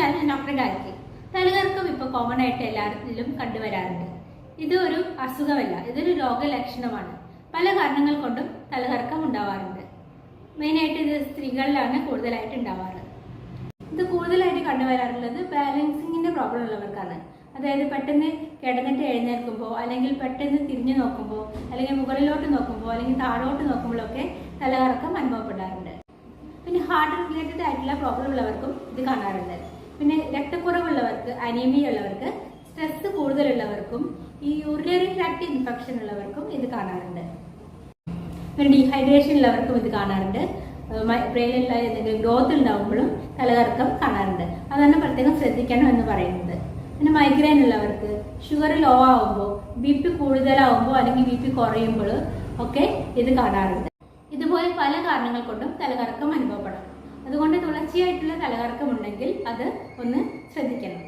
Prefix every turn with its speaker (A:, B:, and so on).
A: Doctor Gayathri തലകറക്കം ഇപ്പോൾ common ആയിട്ട് എല്ലാത്തിലും കണ്ടുവരാറുണ്ട്. ഇത് ഒരു അസുഖമല്ല ഇതൊരു രോഗലക്ഷണമാണ്. പല കാരണങ്ങൾ കൊണ്ടും തലകറക്കം ഉണ്ടാവാറുണ്ട്. മെയിനായിട്ട് ഇത് സ്ത്രീകളിലാണ് കൂടുതലായിട്ട് ഉണ്ടാവാറ്. ഇത് കൂടുതലായിട്ട് കണ്ടുവരാറുള്ളത് ബാലൻസിങ്ങിന്റെ പ്രോബ്ലം ഉള്ളവർക്കാണ്. അതായത് പെട്ടെന്ന് കിടന്നിട്ട് എഴുന്നേൽക്കുമ്പോൾ അല്ലെങ്കിൽ പെട്ടെന്ന് തിരിഞ്ഞു നോക്കുമ്പോൾ അല്ലെങ്കിൽ മുകളിലോട്ട് നോക്കുമ്പോൾ അല്ലെങ്കിൽ താഴോട്ട് നോക്കുമ്പോഴൊക്കെ തലകറക്കം അനുഭവപ്പെടാറുണ്ട്. പിന്നെ ഹാർട്ട് റിലേറ്റഡ് ആയിട്ടുള്ള പ്രോബ്ലം ഉള്ളവർക്കും ഇത് കാണാറുണ്ട്. പിന്നെ രക്തക്കുറവുള്ളവർക്ക് അനീമിയ ഉള്ളവർക്ക് സ്ട്രെസ് കൂടുതലുള്ളവർക്കും ഈ യൂറിനറി ട്രാക്ട് ഇൻഫെക്ഷൻ ഉള്ളവർക്കും ഇത് കാണാറുണ്ട്. പിന്നെ ഡീഹൈഡ്രേഷൻ ഉള്ളവർക്കും ഇത് കാണാറുണ്ട്. ബ്രെയിനിലുള്ള എന്തെങ്കിലും ഗ്രോത്ത് ഉണ്ടാകുമ്പോഴും തലകറക്കം കാണാറുണ്ട്. അതാണ് പ്രത്യേകം ശ്രദ്ധിക്കണം എന്ന് പറയുന്നത്. പിന്നെ മൈഗ്രെയിൻ ഉള്ളവർക്ക് ഷുഗർ ലോ ആവുമ്പോൾ ബി പി കൂടുതലാവുമ്പോൾ അല്ലെങ്കിൽ ബി പി കുറയുമ്പോൾ ഒക്കെ ഇത് കാണാറുണ്ട്. ഇതുപോലെ പല കാരണങ്ങൾ കൊണ്ടും തലകറക്കം അനുഭവപ്പെടാം. തുടർച്ചയായിട്ടുള്ള തലകറക്കമുണ്ടെങ്കിൽ അത് ഒന്ന് ശ്രദ്ധിക്കണം.